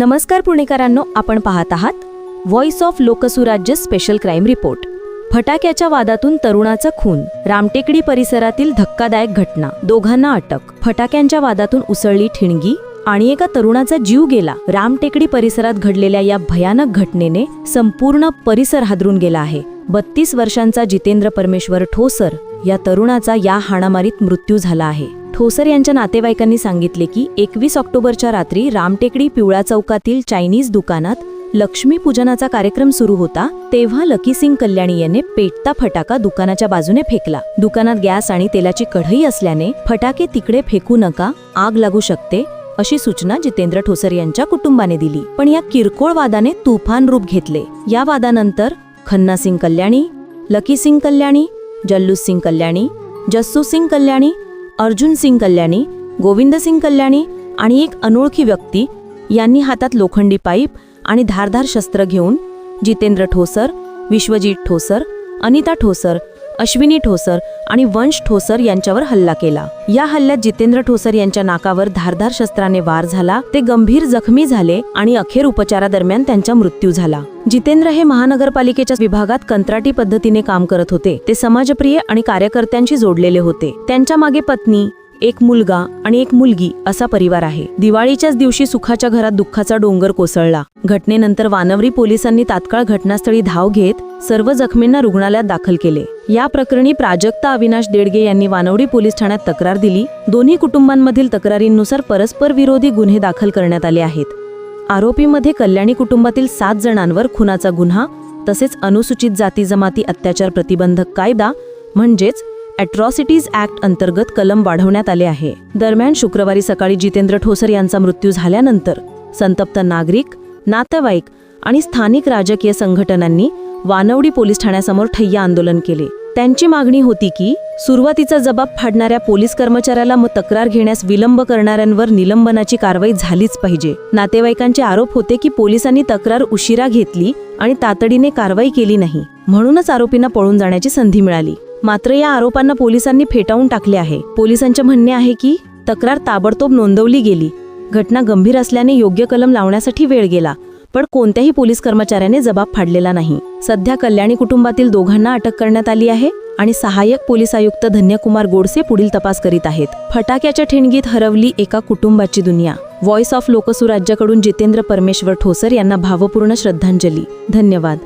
नमस्कार पुणेकरांनो आपण पाहत आहात voice of Loksurajya special crime report फटाक्याच्या वादातून तरुणाचा खून रामटेकडी परिसरातील धक्कादायक घटना दोघांना अटक. फटाक्यांच्या वादातून उसळली ठिणगी आणि एका तरुणाचा जीव गेला. रामटेकडी परिसरात घडलेल्या या भयानक घटनेने संपूर्ण परिसर हादरून गेला आहे. बत्तीस वर्षांचा जितेंद्र परमेश्वर ठोसर या तरुणाचा या हाणामारीत मृत्यू झाला आहे. ठोसर यांच्या नातेवाईकांनी सांगितले की एकवीस ऑक्टोबरच्या रात्री रामटेकडी पिवळा चौकातील चायनीज दुकानात लक्ष्मी पूजनाचा कार्यक्रम सुरू होता तेव्हा लकी सिंग कल्याणी याने पेटता फटाका दुकानाच्या बाजूने फेकला. दुकानात गॅस आणि तेलाची कढई असल्याने फटाके तिकडे फेकू नका आग लागू शकते अशी सूचना जितेंद्र ठोसर यांच्या कुटुंबाने दिली. पण या किरकोळ वादाने तुफान रूप घेतले. या वादानंतर खन्ना सिंग कल्याणी लकी सिंग कल्याणी जल्लू सिंग कल्याणी जस्सू सिंग कल्याणी अर्जुन सिंग कल्याणी गोविंद सिंग कल्याणी आणि एक अनोळखी व्यक्ती यांनी हातात लोखंडी पाईप आणि धारधार शस्त्र घेऊन जितेंद्र ठोसर विश्वजीत ठोसर अनिता ठोसर अश्विनी ठोसर आणि वंश ठोसर यांच्यावर हल्ला केला. या हल्ल्यात जितेंद्र ठोसर यांच्या नाकावर धारधार शस्त्राने वार झाला ते गंभीर जखमी झाले आणि अखेर उपचारादरम्यान त्यांचा मृत्यू झाला. जितेंद्र हे महानगरपालिकेच्या विभागात कंत्राटी पद्धतीने काम करत होते. ते समाजप्रिय आणि कार्यकर्त्यांशी जोडलेले होते. त्यांच्या मागे पत्नी एक मुलगा आणि एक मुलगी असा परिवार आहे. दिवाळीच्याच दिवशी सुखाच्या घरात दुःखाचा डोंगर कोसळला. घटनेनंतर वानवरी पोलिसांनी तात्काळ घटनास्थळी धाव घेत सर्व जखमींना रुग्णालयात दाखल केले. या प्रकरणी प्राजक्ता अविनाश देडगे यांनी वानवडी पोलीस ठाण्यात तक्रार दिली. दोन्ही कुटुंबांमधील तक्रारींनुसार परस्पर विरोधी गुन्हे दाखल करण्यात आले आहेत. आरोपीमध्ये कल्याणी कुटुंबातील सात जणांवर खुनाचा गुन्हा तसेच अनुसूचित जाती जमाती अत्याचार प्रतिबंधक कायदा म्हणजेच अॅट्रॉसिटीज ऍक्ट अंतर्गत कलम वाढवण्यात आले आहे. दरम्यान शुक्रवारी सकाळी जितेंद्र ठोसर यांचा मृत्यू झाल्यानंतर संतप्त नागरिक नातेवाईक आणि स्थानिक राजकीय संघटनांनी वानवडी पोलीस ठाण्यासमोर ठय्या आंदोलन केले. त्यांची मागणी होती की सुरुवातीचा जबाब फाडणाऱ्या पोलीस कर्मचाऱ्याला मग तक्रार घेण्यास विलंब करणाऱ्यांवर निलंबनाची कारवाई झालीच पाहिजे. नातेवाईकांचे आरोप होते की पोलिसांनी तक्रार उशिरा घेतली आणि तातडीने कारवाई केली नाही. म्हणूनच आरोपींना पळून जाण्याची संधी मिळाली. मात्र या आरोपांना पोलिसांनी फेटाळून टाकले आहे. पोलिसांचे म्हणणे आहे की तक्रार ताबडतोब नोंदवली गेली. घटना गंभीर असल्याने योग्य कलम लावण्यासाठी वेळ गेला पण कोणत्याही पोलीस कर्मचाऱ्याने जबाब फाडलेला नाही. सध्या कल्याणी कुटुंबातील दोघांना अटक करण्यात आली आहे आणि सहाय्यक पोलीस आयुक्त धन्यकुमार गोडसे पुढील तपास करीत आहेत. फटाक्याच्या ठिणगीत हरवली एका कुटुंबाची दुनिया. व्हॉइस ऑफ लोकसुराज्याकडून जितेंद्र परमेश्वर ठोसर यांना भावपूर्ण श्रद्धांजली. धन्यवाद.